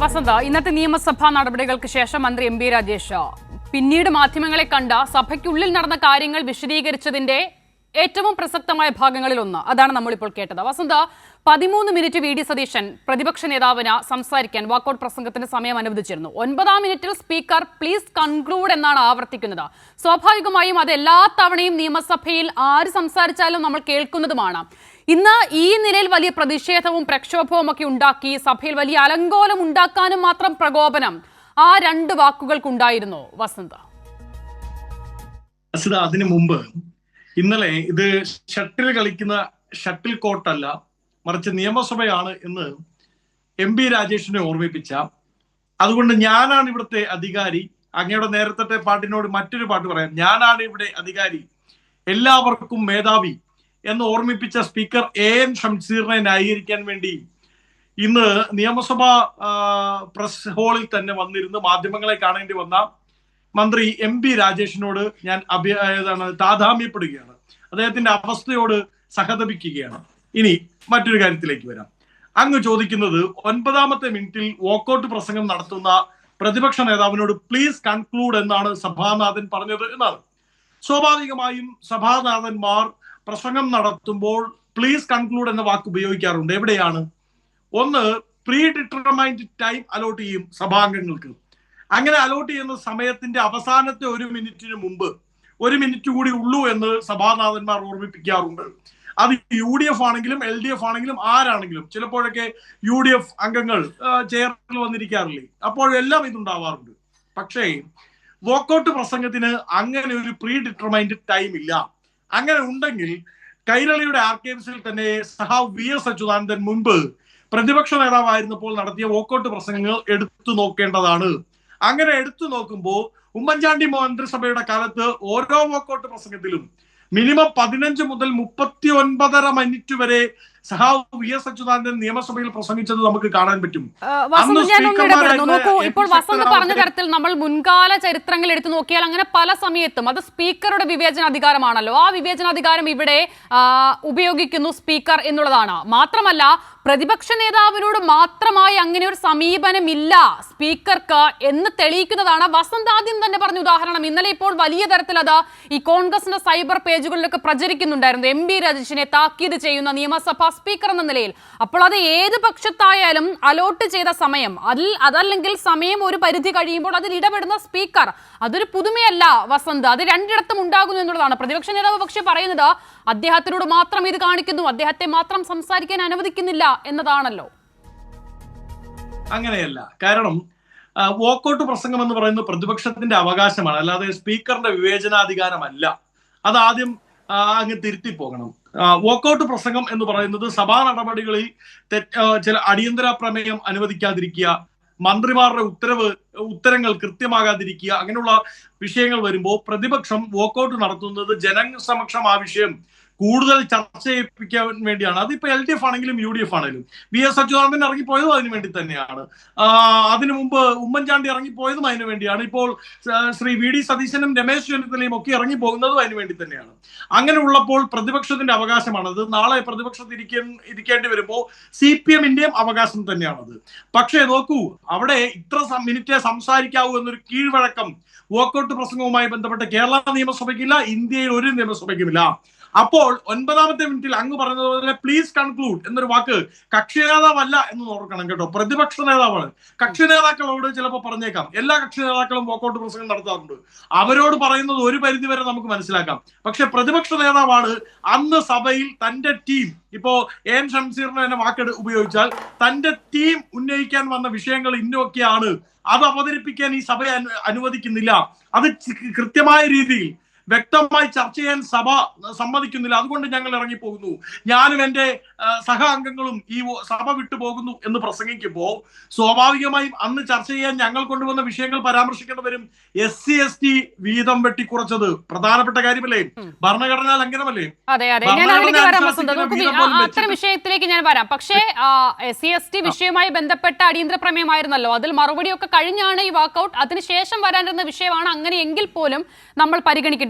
വസന്ത ഇന്നത്തെ നിയമസഭാ നടപടികൾക്ക് ശേഷം മന്ത്രി എം ബി രാജേഷ്. പിന്നീട് മാധ്യമങ്ങളെ കണ്ട സഭയ്ക്കുള്ളിൽ നടന്ന കാര്യങ്ങൾ വിശദീകരിച്ചതിന്റെ ഏറ്റവും പ്രസക്തമായ ഭാഗങ്ങളിൽ ഒന്ന്. അതാണ് നമ്മളിപ്പോൾ കേട്ടത്. വസന്ത പതിമൂന്ന് മിനിറ്റ് വി ഡി സതീശൻ പ്രതിപക്ഷ നേതാവിന് സംസാരിക്കാൻ വാക്കൌട്ട് പ്രസംഗത്തിന് സമയം അനുവദിച്ചിരുന്നു. ഒൻപതാം മിനിറ്റിൽ സ്പീക്കർ പ്ലീസ് കൺക്ലൂഡ് എന്നാണ് ആവർത്തിക്കുന്നത്. സ്വാഭാവികമായും അത് എല്ലാ തവണയും നിയമസഭയിൽ ആര് സംസാരിച്ചാലും നമ്മൾ കേൾക്കുന്നതുമാണ്. ഇന്ന് ഈ നിലയിൽ വലിയ പ്രതിഷേധവും പ്രക്ഷോഭവും ഒക്കെ ഉണ്ടാക്കി സഭയിൽ വലിയ അലങ്കോലം ഉണ്ടാക്കാനും മാത്രം പ്രകോപനം ആ രണ്ട് വാക്കുകൾക്കുണ്ടായിരുന്നു. വസന്ത. അതിനു മുമ്പ് ഇന്നലെ ഇത് ഷട്ടിൽ കളിക്കുന്ന ഷട്ടിൽ കോട്ടല്ല മറിച്ച് നിയമസഭയാണ് എന്ന് എം പി രാജേഷിനെ ഓർമ്മിപ്പിച്ച. അതുകൊണ്ട് ഞാനാണ് ഇവിടുത്തെ അധികാരി. അങ്ങയുടെ നേരത്തെ പാട്ടിനോട് മറ്റൊരു പാട്ട് പറയാം. ഞാനാണ് ഇവിടെ അധികാരി. എല്ലാവർക്കും മേധാവി. എന്ന് ഓർമ്മിപ്പിച്ച സ്പീക്കർ എ എൻ ഷംസീറിനെ ന്യായീകരിക്കാൻ വേണ്ടി ഇന്ന് നിയമസഭാ പ്രസ് ഹാളിൽ തന്നെ വന്നിരുന്ന് മാധ്യമങ്ങളെ കാണേണ്ടി വന്ന മന്ത്രി എം പി രാജേഷിനോട് ഞാൻ അഭി ഏതാണ് താതാമ്യപ്പെടുകയാണ് അദ്ദേഹത്തിന്റെ അവസ്ഥയോട് സഹതപിക്കുകയാണ്. ഇനി മറ്റൊരു കാര്യത്തിലേക്ക് വരാം. അങ്ങ് ചോദിക്കുന്നത് ഒൻപതാമത്തെ മിനിറ്റിൽ വോക്കൌട്ട് പ്രസംഗം നടത്തുന്ന പ്രതിപക്ഷ നേതാവിനോട് പ്ലീസ് കൺക്ലൂഡ് എന്നാണ് സഭാനാഥൻ പറഞ്ഞത് എന്നാണ്. സ്വാഭാവികമായും സഭാനാഥന്മാർ പ്രസംഗം നടത്തുമ്പോൾ പ്ലീസ് കൺക്ലൂഡ് എന്ന വാക്ക് ഉപയോഗിക്കാറുണ്ട്. എവിടെയാണ്? ഒന്ന് പ്രീ ഡിറ്റർമൈൻഡ് ടൈം അലോട്ട് ചെയ്യും സഭാംഗങ്ങൾക്ക്. അങ്ങനെ അലോട്ട് ചെയ്യുന്ന സമയത്തിന്റെ അവസാനത്തെ ഒരു മിനിറ്റിന് മുമ്പ് ഒരു മിനിറ്റ് കൂടി ഉള്ളൂ എന്ന് സഭാനാഥന്മാർ ഓർമ്മിപ്പിക്കാറുണ്ട്. അത് യു ഡി എഫ് ആണെങ്കിലും എൽ ഡി എഫ് ആണെങ്കിലും ആരാണെങ്കിലും. ചിലപ്പോഴൊക്കെ യു ഡി എഫ് അംഗങ്ങൾ ചെയറിൽ വന്നിരിക്കാറില്ലേ? അപ്പോഴെല്ലാം ഇതുണ്ടാവാറുണ്ട്. പക്ഷേ വോക്കൗട്ട് പ്രസംഗത്തിന് അങ്ങനെ ഒരു പ്രീ ഡിറ്റർമൈൻഡ് ടൈം ഇല്ല. അങ്ങനെ ഉണ്ടെങ്കിൽ കൈരളിയുടെ ആർക്കൈവ്സിൽ തന്നെ സഹാവ് വി എസ് അച്യുതാനന്ദൻ മുൻപ് പ്രതിപക്ഷ നേതാവായിരുന്നപ്പോൾ നടത്തിയ വോക്കൗട്ട് പ്രസംഗങ്ങൾ എടുത്തു നോക്കേണ്ടതാണ്. അങ്ങനെ എടുത്തു നോക്കുമ്പോൾ ഉമ്മൻചാണ്ടി മന്ത്രിസഭയുടെ കാലത്ത് ഓരോ വോക്കൗട്ട് പ്രസംഗത്തിലും മിനിമം പതിനഞ്ച് മുതൽ മുപ്പത്തി ഒൻപതര മിനിറ്റ് വരെ സഹാവ് വി എസ് അച്യുതാനന്ദൻ നിയമസഭയിൽ പ്രസംഗിച്ചത് നമുക്ക് കാണാൻ പറ്റും. നോക്കൂ ഇപ്പോൾ വസന്ത് പറഞ്ഞ തരത്തിൽ നമ്മൾ മുൻകാല ചരിത്രങ്ങൾ എടുത്തു നോക്കിയാൽ അങ്ങനെ പല സമയത്തും അത് സ്പീക്കറുടെ വിവേചനാധികാരമാണല്ലോ. ആ വിവേചനാധികാരം ഇവിടെ ഉപയോഗിക്കുന്നു സ്പീക്കർ എന്നുള്ളതാണ്. മാത്രമല്ല പ്രതിപക്ഷ നേതാവിനോട് മാത്രമായി അങ്ങനെ ഒരു സമീപനമില്ല സ്പീക്കർക്ക് എന്ന് തെളിയിക്കുന്നതാണ് വസന്ത് ആദ്യം തന്നെ പറഞ്ഞ ഉദാഹരണം. ഇന്നലെ ഇപ്പോൾ വലിയ തരത്തിൽ അത് ഈ കോൺഗ്രസിന്റെ സൈബർ പേജുകളിലൊക്കെ പ്രചരിക്കുന്നുണ്ടായിരുന്നു. എം ബി രജീഷിനെ താക്കീത് ചെയ്യുന്ന നിയമസഭാ സ്പീക്കർ എന്ന നിലയിൽ. അപ്പോൾ അത് ഏത് പക്ഷത്തായാലും അലോട്ട് ചെയ്ത സമയം അതിൽ അതല്ലെങ്കിൽ സമയം ഒരു പരിധി കഴിയുമ്പോൾ അതിൽ ഇടപെടുന്ന സ്പീക്കർ അതൊരു പുതുമയല്ല വസന്ത്. അത് രണ്ടിടത്തും ഉണ്ടാകുന്നു എന്നുള്ളതാണ്. പ്രതിപക്ഷ നേതാവ് പക്ഷേ പറയുന്നത് അദ്ദേഹത്തിനോട് മാത്രം ഇത് കാണിക്കുന്നു അദ്ദേഹത്തെ മാത്രം സംസാരിക്കാൻ അനുവദിക്കുന്നില്ല എന്നതാണല്ലോ. അങ്ങനെയല്ല. കാരണം വോക്കൗട്ട് പ്രസംഗം എന്ന് പറയുന്നത് പ്രതിപക്ഷത്തിന്റെ അവകാശമാണ്. അല്ലാതെ സ്പീക്കറിന്റെ വിവേചനാധികാരമല്ല. അത് ആദ്യം അങ്ങ് തിരുത്തി പോകണം. വോക്കൌട്ട് പ്രസംഗം എന്ന് പറയുന്നത് സഭാ നടപടികളിൽ ചില അടിയന്തര പ്രമേയം അനുവദിക്കാതിരിക്കുക മന്ത്രിമാരുടെ ഉത്തരവ് ഉത്തരങ്ങൾ കൃത്യമാകാതിരിക്കുക അങ്ങനെയുള്ള വിഷയങ്ങൾ വരുമ്പോൾ പ്രതിപക്ഷം വോക്കൗട്ട് നടത്തുന്നത് ജനസമക്ഷം ആ വിഷയം കൂടുതൽ ചർച്ച ചെയ്യിപ്പിക്കാൻ വേണ്ടിയാണ്. അതിപ്പോ എൽ ഡി എഫ് ആണെങ്കിലും യു ഡി എഫ് ആണെങ്കിലും. വി എസ് അച്യുതാനന്ദൻ ഇറങ്ങിപ്പോയതും അതിനു വേണ്ടി തന്നെയാണ്. അതിനു മുമ്പ് ഉമ്മൻചാണ്ടി ഇറങ്ങിപ്പോയതും അതിനു വേണ്ടിയാണ്. ഇപ്പോൾ ശ്രീ വി ഡി സതീശനും രമേശ് ചെന്നിത്തലയും ഒക്കെ ഇറങ്ങി പോകുന്നതും അതിനു വേണ്ടി തന്നെയാണ്. അങ്ങനെ ഉള്ളപ്പോൾ പ്രതിപക്ഷത്തിന്റെ അവകാശമാണത് നാളെ പ്രതിപക്ഷത്തിരിക്കും ഇരിക്കേണ്ടി വരുമ്പോൾ സി പി എമ്മിന്റെയും അവകാശം തന്നെയാണത്. പക്ഷേ നോക്കൂ അവിടെ ഇത്ര മിനിറ്റേ സംസാരിക്കാവൂ എന്നൊരു കീഴ്വഴക്കം വോക്കൌട്ട് പ്രസംഗവുമായി ബന്ധപ്പെട്ട് കേരള നിയമസഭയ്ക്കില്ല ഇന്ത്യയിൽ ഒരു നിയമസഭയ്ക്കുമില്ല. അപ്പോൾ ഒൻപതാമത്തെ മിനിറ്റിൽ അങ്ങ് പറഞ്ഞതുപോലെ പ്ലീസ് കൺക്ലൂഡ് എന്നൊരു വാക്ക് കക്ഷി നേതാവല്ല എന്ന് ഓർക്കണം കേട്ടോ. പ്രതിപക്ഷ നേതാവാണ്. കക്ഷി നേതാക്കളോട് ചിലപ്പോൾ പറഞ്ഞേക്കാം. എല്ലാ കക്ഷി നേതാക്കളും വോക്കൗട്ട് പ്രസംഗം നടത്താറുണ്ട്. അവരോട് പറയുന്നത് ഒരു പരിധിവരെ നമുക്ക് മനസ്സിലാക്കാം. പക്ഷെ പ്രതിപക്ഷ നേതാവാണ് അന്ന് സഭയിൽ തന്റെ ടീം ഇപ്പോ എൻ ഷംസീറിന് തന്നെ വാക്കെടു ഉപയോഗിച്ചാൽ തന്റെ ടീം ഉന്നയിക്കാൻ വന്ന വിഷയങ്ങൾ ഇന്നൊക്കെയാണ്. അത് അവതരിപ്പിക്കാൻ ഈ സഭയെ അനുവദിക്കുന്നില്ല. അത് കൃത്യമായ രീതിയിൽ വ്യക്തമായി ചർച്ച ചെയ്യാൻ സഭ സമ്മതിക്കുന്നില്ല. അതുകൊണ്ട് ഞങ്ങൾ ഇറങ്ങിപ്പോകുന്നു. ഞാനും എന്റെ ആ, സഹ അംഗങ്ങളും ഈ സഭ വിട്ടുപോകുന്നു എന്ന് പ്രസംഗിക്കുമ്പോൾ സ്വാഭാവികമായും അന്ന് ചർച്ച ചെയ്യാൻ ഞങ്ങൾ കൊണ്ടുവന്ന വിഷയങ്ങൾ പരാമർശിക്കേണ്ടവരും എസ് സി എസ് ടി വീതം വെട്ടിക്കുറച്ചത് പ്രധാനപ്പെട്ട കാര്യമല്ലേ? ഭരണഘടനാ ലംഘനമല്ലേ? അതെ അതെ. ഞാൻ അതിലേക്ക് വരാം അത്തരം വിഷയത്തിലേക്ക് ഞാൻ വരാം. പക്ഷേ എസ് സി എസ് ടി വിഷയവുമായി ബന്ധപ്പെട്ട അടിയന്തര പ്രമേയമായിരുന്നല്ലോ. അതിൽ മറുപടിയൊക്കെ കഴിഞ്ഞാണ് ഈ വാക്കൗട്ട്. അതിനുശേഷം വരാനിരുന്ന വിഷയമാണ് അങ്ങനെയെങ്കിൽ പോലും നമ്മൾ പരിഗണിക്കേണ്ടത്.